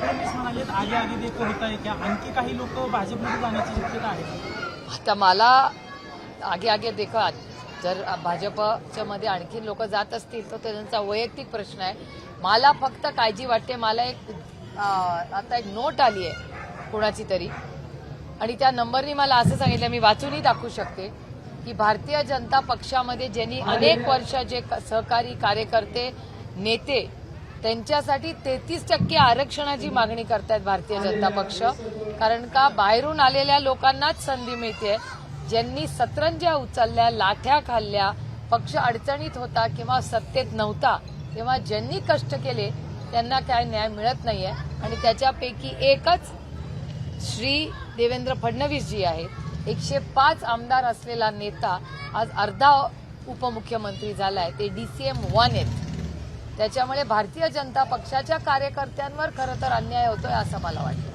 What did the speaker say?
फडणवीस म्हणाले आगे आगे देखो होत आहे क्या आणखी काही लोक भाजपमध्ये जाण्याची शक्यता आहे? आता मला आगे आगे देखा जर भाजपच्या मध्ये आणखी लोक जात असतील तर त्यांचा वैयक्तिक प्रश्न आहे. मला फक्त काळजी वाटते मला एक आता एक नोट आली आहे कोणाची तरी. आणि त्या नंबरनी मला असं सांगितलं मी वाचूनही दाखवू शकते की भारतीय जनता पक्षामध्ये ज्यांनी अनेक वर्ष जे सहकारी कार्यकर्ते नेते त्यांच्यासाठी तेहतीस टक्के आरक्षणाची मागणी करतायत भारतीय जनता पक्ष. कारण का? बाहेरून आलेल्या लोकांनाच संधी मिळते ज्यांनी सतरंज्या उचलल्या लाठ्या खाल्ल्या पक्ष अडचणीत होता किंवा सत्तेत नव्हता तेव्हा ज्यांनी कष्ट केले त्यांना काय न्याय मिळत नाहीये. आणि त्याच्यापैकी एकच श्री देवेंद्र फडणवीस जी आहेत. एकशे पाच आमदार असलेला नेता आज अर्धा उपमुख्यमंत्री झालाय. ते डीसीएम वन आहेत. त्याच्यामुळे भारतीय जनता पक्षाच्या कार्यकर्त्यांवर खरं तर अन्याय होतोय असं मला वाटतं.